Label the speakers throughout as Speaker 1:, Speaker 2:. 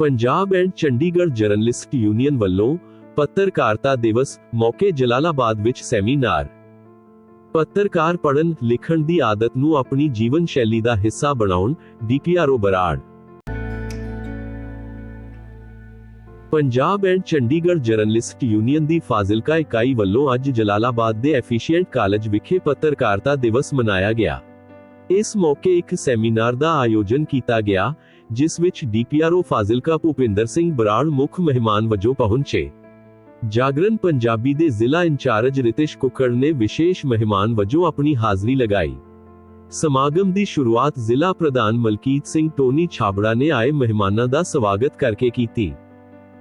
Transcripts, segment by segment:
Speaker 1: Punjab and Chandigarh journalist union ਵੱਲੋਂ ਪੱਤਰਕਾਰਤਾ ਦਿਵਸ ਮੌਕੇ ਜਲਾਲਾਬਾਦ ਵਿੱਚ ਸੈਮੀਨਾਰ। ਪੱਤਰਕਾਰ ਪੜ੍ਹਨ, ਲਿਖਣ ਦੀ ਆਦਤ ਨੂੰ ਆਪਣੀ ਜੀਵਨ ਸ਼ੈਲੀ ਦਾ ਹਿੱਸਾ ਬਣਾਉਣ, DPRO Brar. Punjab and Chandigarh journalist union ਦੀ ਫਾਜ਼ਿਲਕਾ ਇਕਾਈ ਵੱਲੋਂ ਅੱਜ ਜਲਾਲਾਬਾਦ ਦੇ ਐਫੀਸ਼ੀਐਂਟ ਕਾਲਜ ਵਿਖੇ ਪੱਤਰਕਾਰਤਾ ਦਿਵਸ ਮਨਾਇਆ ਗਿਆ। ਇਸ ਮੌਕੇ ਇੱਕ ਸੈਮੀਨਾਰ ਦਾ ਆਯੋਜਨ ਕੀਤਾ ਗਿਆ ਜਿਸ ਵਿੱਚ ਡੀਪੀਆਰਓ ਫਾਜ਼ਿਲਕਾ ਭੁਪਿੰਦਰ ਸਿੰਘ ਬਰਾੜ ਮੁੱਖ ਮਹਿਮਾਨ ਵਜੋਂ ਪਹੁੰਚੇ। ਜਾਗਰਣ ਪੰਜਾਬੀ ਦੇ ਜ਼ਿਲ੍ਹਾ ਇੰਚਾਰਜ ਰਿਤਿਸ਼ ਕੁੱਕੜ ਨੇ ਵਿਸ਼ੇਸ਼ ਮਹਿਮਾਨ ਵਜੋਂ ਆਪਣੀ ਹਾਜ਼ਰੀ ਲਗਾਈ। ਸਮਾਗਮ ਦੀ ਸ਼ੁਰੂਆਤ ਜ਼ਿਲ੍ਹਾ ਪ੍ਰਧਾਨ ਮਲਕੀਤ ਸਿੰਘ ਟੋਨੀ ਛਾਬੜਾ ਨੇ ਆਏ ਮਹਿਮਾਨਾਂ ਦਾ ਸਵਾਗਤ ਕਰਕੇ ਕੀਤੀ।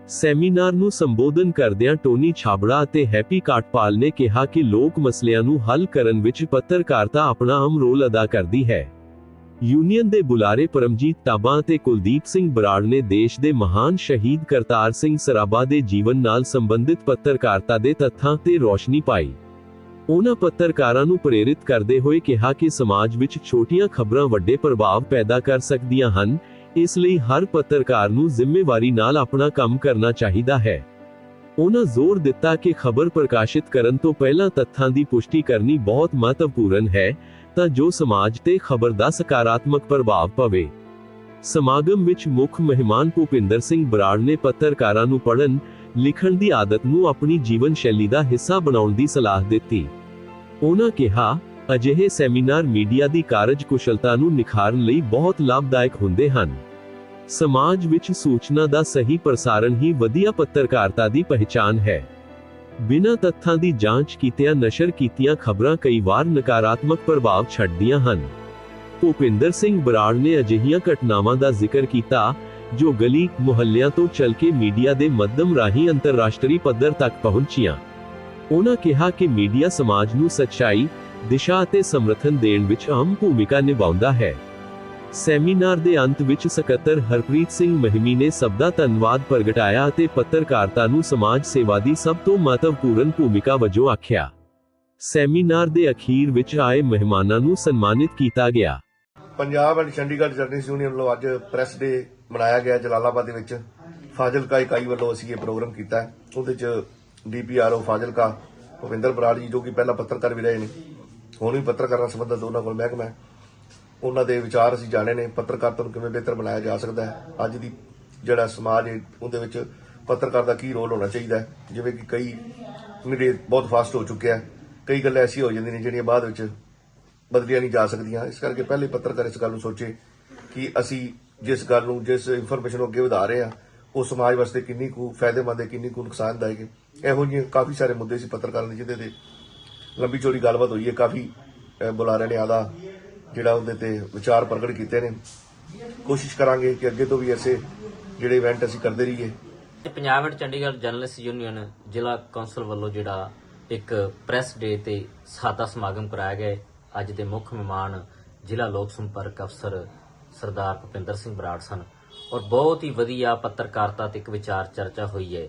Speaker 1: ਸੈਮੀਨਾਰ ਨੂੰ ਸੰਬੋਧਨ ਕਰਦਿਆਂ ਟੋਨੀ ਛਾਬੜਾ ਅਤੇ ਹੈਪੀ ਕਾਟਪਾਲ ਨੇ ਕਿਹਾ ਕਿ ਲੋਕ ਮਸਲਿਆਂ ਨੂੰ ਹੱਲ ਕਰਨ ਵਿੱਚ ਪੱਤਰਕਾਰਤਾ ਆਪਣਾ ਅਹਿਮ ਰੋਲ ਅਦਾ ਕਰਦੀ ਹੈ। ਯੂਨੀਅਨ ਦੇ ਬੁਲਾਰੇ ਪਰਮਜੀਤ ਤਾਬਾ ਅਤੇ ਕੁਲਦੀਪ ਸਿੰਘ ਬਰਾੜ ਨੇ ਦੇਸ਼ ਦੇ ਮਹਾਨ ਸ਼ਹੀਦ ਕਰਤਾਰ ਸਿੰਘ ਸਰਾਭਾ ਦੇ ਜੀਵਨ ਨਾਲ ਸੰਬੰਧਿਤ ਪੱਤਰਕਾਰਤਾ ਦੇ ਤੱਥਾਂ ਤੇ ਰੋਸ਼ਨੀ ਪਾਈ। ਉਹਨਾਂ ਪੱਤਰਕਾਰਾਂ ਨੂੰ ਪ੍ਰੇਰਿਤ ਕਰਦੇ ਹੋਏ ਕਿਹਾ ਕਿ ਸਮਾਜ ਵਿੱਚ ਛੋਟੀਆਂ ਖਬਰਾਂ ਵੱਡੇ ਪ੍ਰਭਾਵ ਪੈਦਾ ਕਰ ਸਕਦੀਆਂ ਹਨ, ਇਸ ਲਈ ਹਰ ਪੱਤਰਕਾਰ ਨੂੰ ਜ਼ਿੰਮੇਵਾਰੀ ਨਾਲ ਆਪਣਾ ਕੰਮ ਕਰਨਾ ਚਾਹੀਦਾ ਹੈ। ਉਹਨਾਂ ਜ਼ੋਰ ਦਿੱਤਾ ਕਿ ਖਬਰ ਪ੍ਰਕਾਸ਼ਿਤ ਕਰਨ ਤੋਂ ਪਹਿਲਾਂ ਤੱਥਾਂ ਦੀ ਪੁਸ਼ਟੀ ਕਰਨੀ ਬਹੁਤ ਮਹੱਤਵਪੂਰਨ ਹੈ ਤਾਂ ਜੋ ਸਮਾਜ ਤੇ ਖਬਰ ਦਾ ਸਕਾਰਾਤਮਕ ਪ੍ਰਭਾਵ ਪਵੇ। ਸਮਾਗਮ ਵਿੱਚ ਮੁੱਖ ਮਹਿਮਾਨ ਭੁਪਿੰਦਰ ਸਿੰਘ ਬਰਾੜ ਨੇ ਪੱਤਰਕਾਰਾਂ ਨੂੰ ਪੜ੍ਹਨ, ਲਿਖਣ ਦੀ ਆਦਤ ਨੂੰ ਆਪਣੀ ਜੀਵਨ ਸ਼ੈਲੀ ਦਾ ਹਿੱਸਾ ਬਣਾਉਣ ਦੀ ਸਲਾਹ ਦਿੱਤੀ। ਉਹਨਾਂ ਕਿਹਾ, ਅਜਿਹੇ ਸੈਮੀਨਾਰ ਮੀਡੀਆ ਦੀ ਕਾਰਜਕੁਸ਼ਲਤਾ ਨੂੰ ਨਿਖਾਰਨ ਲਈ ਬਹੁਤ ਲਾਭਦਾਇਕ ਹੁੰਦੇ ਹਨ। ਸਮਾਜ ਵਿੱਚ ਸੂਚਨਾ ਦਾ ਸਹੀ ਪ੍ਰਸਾਰਣ ਹੀ ਵਧੀਆ ਪੱਤਰਕਾਰਤਾ ਦੀ ਪਹਿਚਾਨ ਹੈ। ਬਿਨਾਂ ਤੱਥਾਂ ਦੀ ਜਾਂਚ ਕੀਤਿਆਂ ਨਸ਼ਰ ਕੀਤੀਆਂ ਖਬਰਾਂ ਕਈ ਵਾਰ ਨਕਾਰਾਤਮਕ ਪ੍ਰਭਾਵ ਛੱਡਦੀਆਂ ਹਨ। ਭੁਪਿੰਦਰ ਸਿੰਘ ਬਰਾੜ ਨੇ ਅਜਿਹੀਆਂ ਘਟਨਾਵਾਂ ਦਾ ਜ਼ਿਕਰ ਕੀਤਾ, ਜੋ ਗਲੀ, ਮੁਹੱਲਿਆਂ ਤੋਂ ਚੱਲ ਕੇ ਮੀਡੀਆ ਦੇ ਮਾਧਿਅਮ ਰਾਹੀਂ ਅੰਤਰਰਾਸ਼ਟਰੀ ਪੱਧਰ ਤੱਕ ਪਹੁੰਚੀਆਂ। ਉਹਨਾਂ ਕਿਹਾ ਕਿ ਮੀਡੀਆ ਸਮਾਜ ਨੂੰ ਸੱਚਾਈ, ਦਿਸ਼ਾ ਅਤੇ ਸਮਰਥਨ ਦੇਣ ਵਿੱਚ ਅਹਿਮ ਭੂਮਿਕਾ ਨਿਭਾਉਂਦਾ ਹੈ। ਸੈਮੀਨਾਰ ਦੇ ਅੰਤ ਵਿੱਚ ਸਕੱਤਰ ਹਰਪ੍ਰੀਤ ਸਿੰਘ ਮਹਿਮੀ ਨੇ ਸਭ ਦਾ ਧੰਨਵਾਦ ਪ੍ਰਗਟਾਇਆ ਅਤੇ ਪੱਤਰਕਾਰਤਾ ਨੂੰ ਸਮਾਜ ਸੇਵਾ ਦੀ ਸਭ ਤੋਂ ਮਹੱਤਵਪੂਰਨ ਭੂਮਿਕਾ ਵਜੋਂ ਆਖਿਆ। ਸੈਮੀਨਾਰ ਦੇ ਅਖੀਰ ਵਿੱਚ ਆਏ ਮਹਿਮਾਨਾਂ ਨੂੰ ਸਨਮਾਨਿਤ ਕੀਤਾ ਗਿਆ।
Speaker 2: Punjab and Chandigarh journalist union ਵੱਲੋਂ ਅੱਜ ਪ੍ਰੈਸ ਡੇ ਮਨਾਇਆ ਗਿਆ ਜਲਾਲਾਬਾਦ ਦੇ ਵਿੱਚ। ਫਾਜ਼ਿਲਕਾ ਇਕਾਈ ਵੱਲੋਂ ਅਸੀਂ ਇਹ ਪ੍ਰੋਗਰਾਮ ਕੀਤਾ ਉਹਦੇ ਚ ਡੀਪੀਆਰਓ ਫਾਜ਼ਿਲਕਾ ਭੁਪਿੰਦਰ ਬਰਾੜ ਜੀ ਜੋ ਕਿ ਪਹਿਲਾਂ ਪੱਤਰਕਾਰ ਵੀ ਰਹੇ ਨੇ, ਹੁਣ ਵੀ ਪੱਤਰਕਾਰਾਂ ਨਾਲ ਉਹਨਾਂ ਕੋਲ ਮਹਿਕਮਾ ਹੈ। ਉਹਨਾਂ ਦੇ ਵਿਚਾਰ ਅਸੀਂ ਜਾਣੇ ਨੇ ਪੱਤਰਕਾਰਤਾ ਨੂੰ ਕਿਵੇਂ ਬਿਹਤਰ ਬਣਾਇਆ ਜਾ ਸਕਦਾ ਹੈ? ਅੱਜ ਦੀ ਜਿਹੜਾ ਸਮਾਜ ਹੈ ਉਹਦੇ ਵਿੱਚ ਪੱਤਰਕਾਰ ਦਾ ਕੀ ਰੋਲ ਹੋਣਾ ਚਾਹੀਦਾ ਜਿਵੇਂ ਕਿ ਕਈ ਮੀਡੀਆ ਬਹੁਤ ਫਾਸਟ ਹੋ ਚੁੱਕਿਆ ਹੈ। ਕਈ ਗੱਲਾਂ ਐਸੀ ਹੋ ਜਾਂਦੀਆਂ ਨੇ ਜਿਹੜੀਆਂ ਬਾਅਦ ਵਿੱਚ ਬਦਲੀਆਂ ਨਹੀਂ ਜਾ ਸਕਦੀਆਂ। ਇਸ ਕਰਕੇ ਪਹਿਲੇ ਪੱਤਰਕਾਰ ਇਸ ਗੱਲ ਨੂੰ ਸੋਚੇ ਕਿ ਅਸੀਂ ਜਿਸ ਗੱਲ ਨੂੰ ਜਿਸ ਇਨਫੋਰਮੇਸ਼ਨ ਨੂੰ ਅੱਗੇ ਵਧਾ ਰਹੇ ਹਾਂ ਉਹ ਸਮਾਜ ਵਾਸਤੇ ਕਿੰਨੀ ਕੁ ਫਾਇਦੇਮੰਦ ਹੈ ਕਿੰਨੀ ਕੁ ਨੁਕਸਾਨਦਾਇਕ ਹੈ। ਇਹੋ ਜਿਹੇ ਕਾਫੀ ਸਾਰੇ ਮੁੱਦੇ ਸੀ ਪੱਤਰਕਾਰਾਂ ਦੇ ਜਿਹਦੇ ਤੇ ਲੰਬੀ ਚੌੜੀ ਗੱਲਬਾਤ ਹੋਈ ਹੈ। ਕਾਫੀ ਅਹ, ਬੁਲਾਰਿਆਂ ਨੇ ਆਦਾ ਜਿਹੜਾ ਉਹਦੇ ਤੇ ਵਿਚਾਰ ਪ੍ਰਗਟ ਕੀਤੇ ਨੇ। ਕੋਸ਼ਿਸ਼ ਕਰਾਂਗੇ ਕਿ ਅੱਗੇ ਤੋਂ ਵੀ ਐਸੇ ਜਿਹੜੇ ਇਵੈਂਟ ਅਸੀਂ ਕਰਦੇ ਰਹੀਏ।
Speaker 3: Punjab and Chandigarh journalist union ਜ਼ਿਲ੍ਹਾ ਕੌਂਸਲ ਵੱਲੋਂ ਜਿਹੜਾ ਇੱਕ ਪ੍ਰੈਸ ਡੇ ਤੇ ਸਾਦਾ ਸਮਾਗਮ ਕਰਾਇਆ ਗਿਆ ਅੱਜ ਦੇ ਮੁੱਖ ਮਹਿਮਾਨ ਜ਼ਿਲ੍ਹਾ ਲੋਕ ਸੰਪਰਕ ਅਫਸਰ ਸਰਦਾਰ ਭੁਪਿੰਦਰ ਸਿੰਘ ਬਰਾੜ ਸਨ। ਔਰ ਬਹੁਤ ਹੀ ਵਧੀਆ ਪੱਤਰਕਾਰਤਾ ਤੇ ਇੱਕ ਵਿਚਾਰ ਚਰਚਾ ਹੋਈ ਹੈ।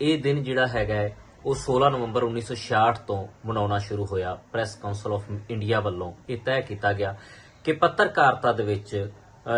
Speaker 3: ਇਹ ਦਿਨ ਜਿਹੜਾ ਹੈਗਾ ਉਹ 16 ਨਵੰਬਰ 1966 ਤੋਂ ਮਨਾਉਣਾ ਸ਼ੁਰੂ ਹੋਇਆ। ਪ੍ਰੈਸ ਕਾਉਂਸਲ ਆਫ ਇੰਡੀਆ ਵੱਲੋਂ ਇਹ ਤੈਅ ਕੀਤਾ ਗਿਆ ਕਿ ਪੱਤਰਕਾਰਤਾ ਦੇ ਵਿੱਚ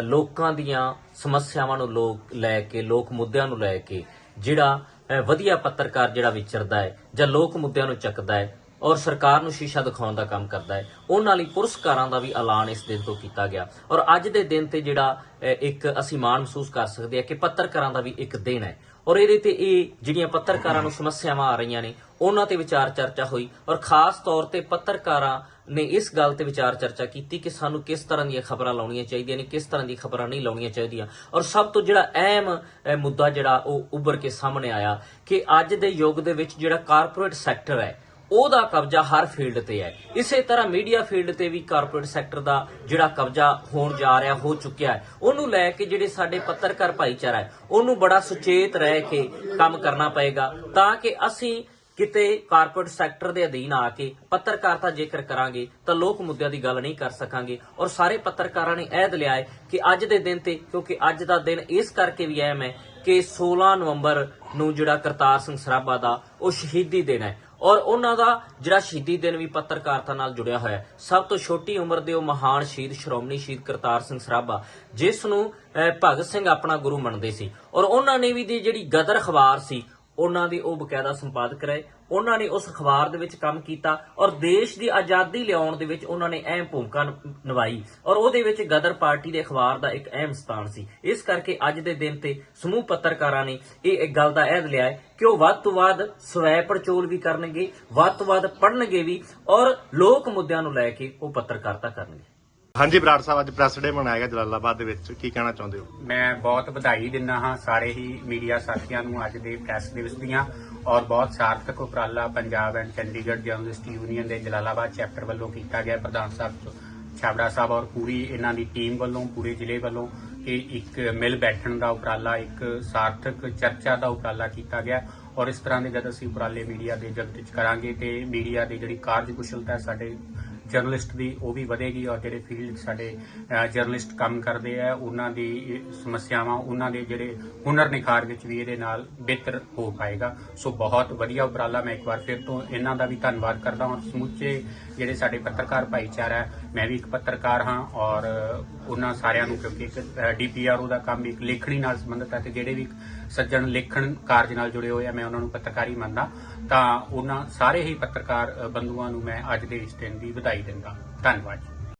Speaker 3: ਲੋਕਾਂ ਦੀਆਂ ਸਮੱਸਿਆਵਾਂ ਨੂੰ ਲੋਕ ਲੈ ਕੇ, ਲੋਕ ਮੁੱਦਿਆਂ ਨੂੰ ਲੈ ਕੇ ਜਿਹੜਾ ਵਧੀਆ ਪੱਤਰਕਾਰ ਜਿਹੜਾ ਵਿਚਰਦਾ ਹੈ ਜਾਂ ਲੋਕ ਮੁੱਦਿਆਂ ਨੂੰ ਚੱਕਦਾ ਹੈ ਔਰ ਸਰਕਾਰ ਨੂੰ ਸ਼ੀਸ਼ਾ ਦਿਖਾਉਣ ਦਾ ਕੰਮ ਕਰਦਾ ਹੈ, ਉਹਨਾਂ ਲਈ ਪੁਰਸਕਾਰਾਂ ਦਾ ਵੀ ਐਲਾਨ ਇਸ ਦਿਨ ਤੋਂ ਕੀਤਾ ਗਿਆ। ਔਰ ਅੱਜ ਦੇ ਦਿਨ ਤੇ ਜਿਹੜਾ ਇੱਕ ਅਸੀਂ ਮਾਣ ਮਹਿਸੂਸ ਕਰ ਸਕਦੇ ਹਾਂ ਕਿ ਪੱਤਰਕਾਰਾਂ ਦਾ ਵੀ ਇੱਕ ਦਿਨ ਹੈ। ਔਰ ਇਹਦੇ ਤੇ ਇਹ ਜਿਹੜੀਆਂ ਪੱਤਰਕਾਰਾਂ ਨੂੰ ਸਮੱਸਿਆਵਾਂ ਆ ਰਹੀਆਂ ਨੇ, ਉਹਨਾਂ ਤੇ ਵਿਚਾਰ ਚਰਚਾ ਹੋਈ। ਔਰ ਖਾਸ ਤੌਰ ਤੇ ਪੱਤਰਕਾਰਾਂ ਨੇ ਇਸ ਗੱਲ ਤੇ ਵਿਚਾਰ ਚਰਚਾ ਕੀਤੀ ਕਿ ਸਾਨੂੰ ਕਿਸ ਤਰ੍ਹਾਂ ਦੀਆਂ ਖਬਰਾਂ ਲਾਉਣੀਆਂ ਚਾਹੀਦੀਆਂ ਨੇ, ਕਿਸ ਤਰ੍ਹਾਂ ਦੀ ਖਬਰਾਂ ਨਹੀਂ ਲਾਉਣੀਆਂ ਚਾਹੀਦੀਆਂ। ਔਰ ਸਭ ਤੋਂ ਜਿਹੜਾ ਅਹਿਮ ਮੁੱਦਾ ਜਿਹੜਾ ਉਹ ਉੱਭਰ ਕੇ ਸਾਹਮਣੇ ਆਇਆ ਕਿ ਅੱਜ ਦੇ ਯੁੱਗ ਦੇ ਵਿੱਚ ਜਿਹੜਾ ਕਾਰਪੋਰੇਟ ਸੈਕਟਰ ਹੈ ਉਹਦਾ ਕਬਜ਼ਾ ਹਰ ਫੀਲਡ ਤੇ ਹੈ। ਇਸੇ ਤਰ੍ਹਾਂ ਮੀਡੀਆ ਫੀਲਡ ਤੇ ਵੀ ਕਾਰਪੋਰੇਟ ਸੈਕਟਰ ਦਾ ਜਿਹੜਾ ਕਬਜ਼ਾ ਹੋਣ ਜਾ ਰਿਹਾ, ਹੋ ਚੁੱਕਿਆ ਹੈ। ਉਹਨੂੰ ਲੈ ਕੇ ਜਿਹੜੇ ਸਾਡੇ ਪੱਤਰਕਾਰ ਭਾਈਚਾਰਾ ਹੈ, ਉਹਨੂੰ ਬੜਾ ਸੁਚੇਤ ਰਹਿ ਕੇ ਕੰਮ ਕਰਨਾ ਪਏਗਾ, ਤਾਂ ਕਿ ਅਸੀਂ ਕਿਤੇ ਕਾਰਪੋਰੇਟ ਸੈਕਟਰ ਦੇ ਅਧੀਨ ਆ ਕੇ ਪੱਤਰਕਾਰਤਾ ਜੇਕਰ ਕਰਾਂਗੇ, ਤਾਂ ਲੋਕ ਮੁੱਦਿਆਂ ਦੀ ਗੱਲ ਨਹੀਂ ਕਰ ਸਕਾਂਗੇ। ਔਰ ਸਾਰੇ ਪੱਤਰਕਾਰਾਂ ਨੇ ਅਹਿਦ ਲਿਆ ਹੈ ਕਿ ਅੱਜ ਦੇ ਦਿਨ ਤੇ, ਕਿਉਂਕਿ ਅੱਜ ਦਾ ਦਿਨ ਇਸ ਕਰਕੇ ਵੀ ਅਹਿਮ ਹੈ ਕਿ 16 ਨਵੰਬਰ ਨੂੰ ਜਿਹੜਾ ਕਰਤਾਰ ਸਿੰਘ ਸਰਾਭਾ ਦਾ ਉਹ ਸ਼ਹੀਦੀ ਦਿਨ ਹੈ। ਔਰ ਉਹਨਾਂ ਦਾ ਜਿਹੜਾ ਸ਼ਹੀਦੀ ਦਿਨ ਵੀ ਪੱਤਰਕਾਰਤਾ ਨਾਲ ਜੁੜਿਆ ਹੋਇਆ ਹੈ। ਸਭ ਤੋਂ ਛੋਟੀ ਉਮਰ ਦੇ ਉਹ ਮਹਾਨ ਸ਼ਹੀਦ, ਸ਼੍ਰੋਮਣੀ ਸ਼ਹੀਦ ਕਰਤਾਰ ਸਿੰਘ ਸਰਾਭਾ, ਜਿਸ ਨੂੰ ਭਗਤ ਸਿੰਘ ਆਪਣਾ ਗੁਰੂ ਮੰਨਦੇ ਸੀ। ਔਰ ਉਹਨਾਂ ਨੇ ਵੀ ਦੀ ਜਿਹੜੀ ਗਦਰ ਅਖਬਾਰ ਸੀ ਉਹਨਾਂ ਦੀ ਉਹ ਬਕਾਇਦਾ ਸੰਪਾਦਕ ਰਹੇ, ਉਹਨਾਂ ਨੇ ਉਸ ਅਖਬਾਰ ਦੇ ਵਿੱਚ ਕੰਮ ਕੀਤਾ ਔਰ ਦੇਸ਼ ਦੀ ਆਜ਼ਾਦੀ ਲਿਆਉਣ ਦੇ ਵਿੱਚ ਉਹਨਾਂ ਨੇ ਅਹਿਮ ਭੂਮਿਕਾ ਨਿਭਾਈ ਔਰ ਉਹਦੇ ਵਿੱਚ ਗਦਰ ਪਾਰਟੀ ਦੇ ਅਖਬਾਰ ਦਾ ਇੱਕ ਅਹਿਮ ਸਥਾਨ ਸੀ। ਇਸ ਕਰਕੇ ਅੱਜ ਦੇ ਦਿਨ ਤੇ ਸਮੂਹ ਪੱਤਰਕਾਰਾਂ ਨੇ ਇਹ ਇੱਕ ਗੱਲ ਦਾ ਅਹਿਦ ਲਿਆ ਕਿ ਉਹ ਵੱਧ ਤੋਂ ਵੱਧ ਸਵੈ ਪੜਚੋਲ ਵੀ ਕਰਨਗੇ, ਵੱਧ ਤੋਂ ਵੱਧ ਪੜ੍ਹਨਗੇ ਵੀ ਔਰ ਲੋਕ ਮੁੱਦਿਆਂ ਨੂੰ ਲੈ ਕੇ ਉਹ ਪੱਤਰਕਾਰਤਾ ਕਰਨਗੇ।
Speaker 4: ਹਾਂਜੀ, ਬਰਾੜ ਸਾਹਿਬ, ਅੱਜ ਪ੍ਰੈਸ ਡੇ ਮਨਾਇਆ ਗਿਆ ਜਲਾਲਾਬਾਦ ਦੇ ਵਿੱਚ। ਕੀ ਕਹਿਣਾ ਚਾਹੁੰਦੇ ਹੋ?
Speaker 5: ਮੈਂ ਬਹੁਤ ਵਧਾਈ ਦਿੰਦਾ ਹਾਂ ਸਾਰੇ ਹੀ ਮੀਡੀਆ ਸਾਥੀਆਂ ਨੂੰ ਅੱਜ ਦੇ ਪ੍ਰੈਸ ਦਿਵਸ ਦੀਆਂ ਔਰ ਬਹੁਤ ਸਾਰਥਕ ਉਪਰਾਲਾ Punjab and Chandigarh journalist union ਦੇ ਜਲਾਲਾਬਾਦ ਚੈਪਟਰ ਵੱਲੋਂ ਕੀਤਾ ਗਿਆ। ਪ੍ਰਧਾਨ ਸਾਹਿਬ ਛਾਬੜਾ ਸਾਹਿਬ ਔਰ ਪੂਰੀ ਇਹਨਾਂ ਦੀ ਟੀਮ ਵੱਲੋਂ, ਪੂਰੇ ਜ਼ਿਲ੍ਹੇ ਵੱਲੋਂ ਇਹ ਇੱਕ ਮਿਲ ਬੈਠਣ ਦਾ ਉਪਰਾਲਾ, ਇੱਕ ਸਾਰਥਕ ਚਰਚਾ ਦਾ ਉਪਰਾਲਾ ਕੀਤਾ ਗਿਆ। ਔਰ ਇਸ ਤਰ੍ਹਾਂ ਦੇ ਜਦ ਅਸੀਂ ਉਪਰਾਲੇ ਮੀਡੀਆ ਦੇ ਜਗਤ ਵਿੱਚ ਕਰਾਂਗੇ ਤੇ ਮੀਡੀਆ ਦੀ ਜਿਹੜੀ ਕਾਰਜਕੁਸ਼ਲਤਾ ਸਾਡੇ ਜਰਨਲਿਸਟ ਦੀ ਉਹ ਵੀ ਵਧੇਗੀ ਔਰ ਜਿਹੜੇ ਫੀਲਡ ਸਾਡੇ ਜਰਨਲਿਸਟ ਕੰਮ ਕਰਦੇ ਆ ਉਹਨਾਂ ਦੀ ਸਮੱਸਿਆਵਾਂ ਉਹਨਾਂ ਦੇ ਜਿਹੜੇ ਹੁਨਰ ਨਿਖਾਰ ਵਿੱਚ ਵੀ ਇਹਦੇ ਨਾਲ ਬਿਹਤਰ ਹੋ ਪਾਏਗਾ। ਸੋ ਬਹੁਤ ਵਧੀਆ ਉਪਰਾਲਾ ਮੈਂ ਇੱਕ ਵਾਰ ਫਿਰ ਤੋਂ ਇਹਨਾਂ ਦਾ ਵੀ ਧੰਨਵਾਦ ਕਰਦਾ ਹਾਂ। ਸਮੁੱਚੇ ਜਿਹੜੇ ਸਾਡੇ ਪੱਤਰਕਾਰ ਭਾਈਚਾਰਾ ਹੈ ਮੈਂ ਵੀ ਇੱਕ ਪੱਤਰਕਾਰ ਹਾਂ ਔਰ ਉਹਨਾਂ ਸਾਰਿਆਂ ਨੂੰ ਕਿਉਂਕਿ ਇੱਕ ਡੀਪੀਆਰਓ ਦਾ ਕੰਮ ਇੱਕ ਲੇਖਣੀ ਨਾਲ ਸੰਬੰਧਿਤ ਹੈ ਤੇ ਜਿਹੜੇ ਵੀ ਸੱਜਣ ਲੇਖਣ ਕਾਰਜ ਨਾਲ ਜੁੜੇ ਹੋਏ ਆ ਮੈਂ ਉਹਨਾਂ ਨੂੰ ਪੱਤਰਕਾਰੀ ਮੰਨਦਾ। ਤਾਂ ਉਹਨਾਂ ਸਾਰੇ ਹੀ ਪੱਤਰਕਾਰ ਅ, ਬੰਧੂਆਂ ਨੂੰ ਮੈਂ ਅੱਜ ਦੇ ਇਸ ਦਿਨ ਦੀ ਵਧਾਈ ਦਿੰਦਾ ਧੰਨਵਾਦ ਜੀ